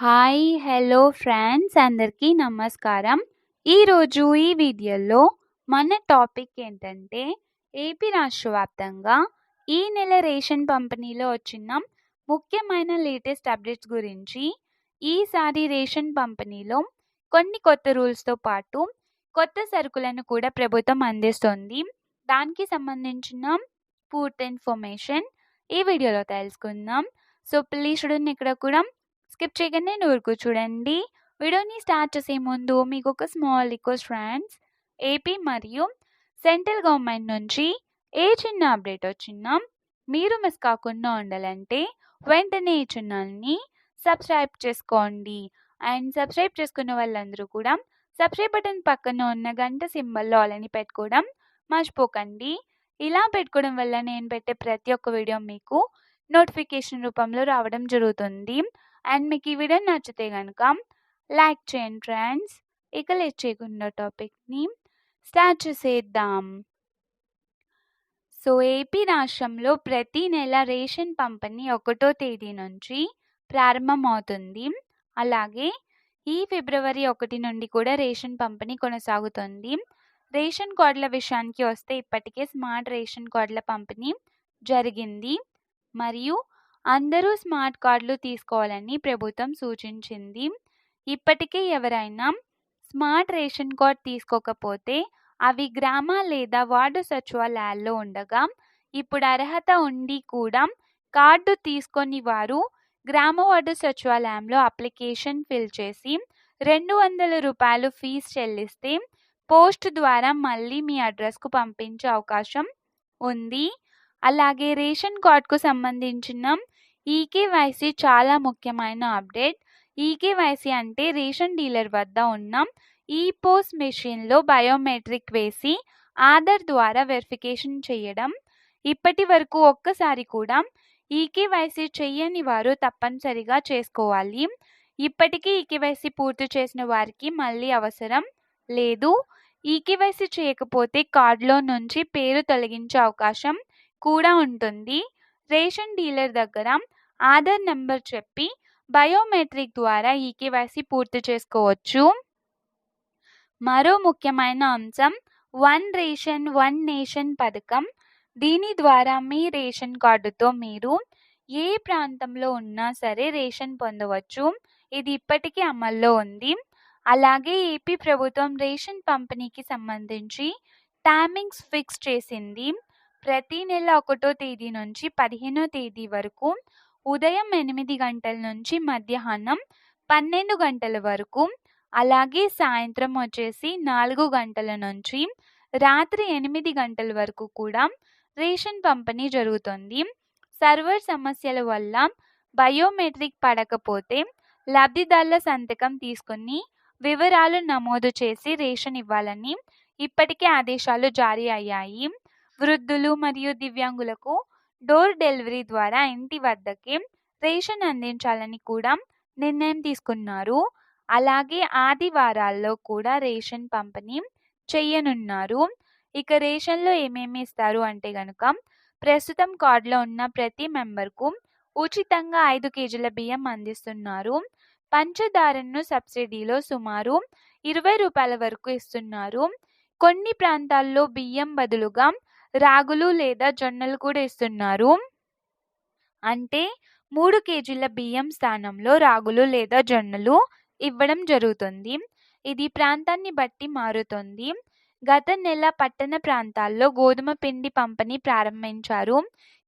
Hi hello friends అందరికీ నమస్కారం. ఈరోజు ఈ వీడియోలో మన టాపిక్ ఏంటంటే ఏపీ రాష్ట్ర వ్యాప్తంగా ఈ నెల రేషన్ పంపిణీలో వచ్చిన ముఖ్యమైన లేటెస్ట్ అప్డేట్స్ గురించి ఈసారి రేషన్ పంపిణీలో కొన్ని కొత్త రూల్స్తో పాటు కొత్త సరుకులను కూడా ప్రభుత్వం అందిస్తుంది. దానికి సంబంధించిన పూర్తి ఇన్ఫర్మేషన్ ఈ వీడియోలో తెలుసుకుందాం. సో ప్లీజ్ చూడండి ఇక్కడ కూడా స్కిప్ చేయగానే నూరుకు చూడండి. వీడియోని స్టార్ట్ చేసే ముందు మీకు ఒక స్మాల్ రిక్వెస్ట్ ఫ్రెండ్స్. ఏపీ మరియు సెంట్రల్ గవర్నమెంట్ నుంచి ఏ చిన్న అప్డేట్ వచ్చినా మీరు మిస్ కాకుండా ఉండాలంటే వెంటనే ఈ ఛానల్ని సబ్స్క్రైబ్ చేసుకోండి. అండ్ సబ్స్క్రైబ్ చేసుకున్న వాళ్ళందరూ కూడా సబ్స్క్రైబ్ బటన్ పక్కన ఉన్న గంట సింబల్లో అలాని పెట్టుకోవడం మర్చిపోకండి. ఇలా పెట్టుకోవడం వల్ల నేను పెట్టే ప్రతి ఒక్క వీడియో మీకు నోటిఫికేషన్ రూపంలో రావడం జరుగుతుంది. అండ్ మీకు ఈ వీడియో నచ్చితే కనుక లైక్ చేయండి ఫ్రెండ్స్. ఇక లేట్ చేయకుండా టాపిక్ని స్టార్ట్ చేసేద్దాం. సో ఏపీ రాష్ట్రంలో ప్రతి నెల రేషన్ పంపిణీ ఒకటో తేదీ నుంచి ప్రారంభమవుతుంది. అలాగే ఈ ఫిబ్రవరి ఒకటి నుండి కూడా రేషన్ పంపిణీ కొనసాగుతుంది. రేషన్ కార్డుల విషయానికి వస్తే ఇప్పటికే స్మార్ట్ రేషన్ కార్డుల పంపిణీ జరిగింది. మరియు అందరూ స్మార్ట్ కార్డులు తీసుకోవాలని ప్రభుత్వం సూచించింది. ఇప్పటికే ఎవరైనా స్మార్ట్ రేషన్ కార్డ్ తీసుకోకపోతే అవి గ్రామ లేదా వార్డు సచివాలయాల్లో ఉండగా ఇప్పుడు అర్హత ఉండి కూడా కార్డు తీసుకొని వారు గ్రామ వార్డు సచివాలయంలో అప్లికేషన్ ఫిల్ చేసి రెండు వందల రూపాయలు ఫీజు చెల్లిస్తే పోస్ట్ ద్వారా మళ్ళీ మీ అడ్రస్కు పంపించే అవకాశం ఉంది. అలాగే రేషన్ కార్డ్కు సంబంధించిన ఈకేవైసీ చాలా ముఖ్యమైన అప్డేట్. ఈకేవైసీ అంటే రేషన్ డీలర్ వద్ద ఉన్న ఈ పోస్ట్ మెషిన్లో బయోమెట్రిక్ వేసి ఆధార్ ద్వారా వెరిఫికేషన్ చేయడం. ఇప్పటి వరకు ఒక్కసారి కూడా ఈకేవైసీ చెయ్యని వారు తప్పనిసరిగా చేసుకోవాలి. ఇప్పటికీ ఈకేవైసీ పూర్తి చేసిన వారికి మళ్ళీ అవసరం లేదు. ఈకేవైసీ చేయకపోతే కార్డులో నుంచి పేరు తొలగించే అవకాశం కూడా ఉంటుంది. రేషన్ డీలర్ దగ్గర ఆధార్ నెంబర్ చెప్పి బయోమెట్రిక్ ద్వారా ఈ కేవైసీ పూర్తి చేసుకోవచ్చు. మరో ముఖ్యమైన అంశం వన్ రేషన్ వన్ నేషన్ పథకం. దీని ద్వారా మీ రేషన్ కార్డుతో మీరు ఏ ప్రాంతంలో ఉన్నా సరే రేషన్ పొందవచ్చు. ఇది ఇప్పటికీ అమల్లో ఉంది. అలాగే ఏపీ ప్రభుత్వం రేషన్ పంపిణీకి సంబంధించి టైమింగ్స్ ఫిక్స్ చేసింది. ప్రతి నెల ఒకటో తేదీ నుంచి పదిహేనో తేదీ వరకు ఉదయం ఎనిమిది గంటల నుంచి మధ్యాహ్నం పన్నెండు గంటల వరకు అలాగే సాయంత్రం వచ్చేసి నాలుగు గంటల నుంచి రాత్రి ఎనిమిది గంటల వరకు కూడా రేషన్ పంపిణీ జరుగుతుంది. సర్వర్ సమస్యల వల్ల బయోమెట్రిక్ పడకపోతే లబ్ధిదారుల సంతకం తీసుకుని వివరాలు నమోదు చేసి రేషన్ ఇవ్వాలని ఇప్పటికే ఆదేశాలు జారీ అయ్యాయి. వృద్ధులు మరియు దివ్యాంగులకు డోర్ డెలివరీ ద్వారా ఇంటి వద్దకే రేషన్ అందించాలని కూడా నిర్ణయం తీసుకున్నారు. అలాగే ఆదివారాల్లో కూడా రేషన్ పంపిణీ చేయనున్నారు. ఇక రేషన్లో ఏమేమి ఇస్తారు అంటే కనుక ప్రస్తుతం కార్డులో ఉన్న ప్రతి మెంబర్కు ఉచితంగా ఐదు కేజీల బియ్యం అందిస్తున్నారు. పంచదారను సబ్సిడీలో సుమారు ఇరవై రూపాయల వరకు ఇస్తున్నారు. కొన్ని ప్రాంతాల్లో బియ్యం బదులుగా రాగులు లేదా జొన్నలు కూడా ఇస్తున్నారు అంటే మూడు కేజీల బియ్యం స్థానంలో రాగులు లేదా జొన్నలు ఇవ్వడం జరుగుతుంది. ఇది ప్రాంతాన్ని బట్టి మారుతుంది. గత నెల పట్టణ ప్రాంతాల్లో గోధుమ పిండి పంపిణీ ప్రారంభించారు.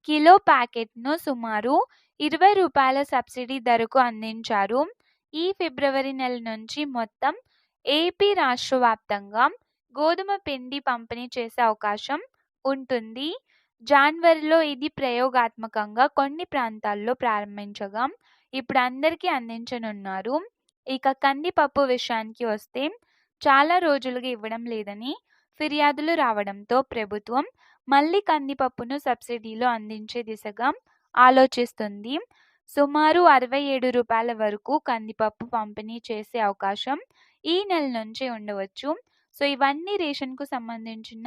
కిలో ప్యాకెట్ను సుమారు ఇరవై రూపాయల సబ్సిడీ ధరకు అందించారు. ఈ ఫిబ్రవరి నెల నుంచి మొత్తం ఏపీ రాష్ట్ర వ్యాప్తంగా గోధుమ పిండి పంపిణీ చేసే అవకాశం ఉంటుంది. జనవరిలో ఇది ప్రయోగాత్మకంగా కొన్ని ప్రాంతాల్లో ప్రారంభించగా ఇప్పుడు అందరికీ అందించనున్నారు. ఇక కందిపప్పు విషయానికి వస్తే చాలా రోజులుగా ఇవ్వడం లేదని ఫిర్యాదులు రావడంతో ప్రభుత్వం మళ్ళీ కందిపప్పును సబ్సిడీలో అందించే దిశగా ఆలోచిస్తుంది. సుమారు అరవై ఏడు రూపాయల వరకు కందిపప్పు పంపిణీ చేసే అవకాశం ఈ నెల నుంచి ఉండవచ్చు. సో ఇవన్నీ రేషన్కు సంబంధించిన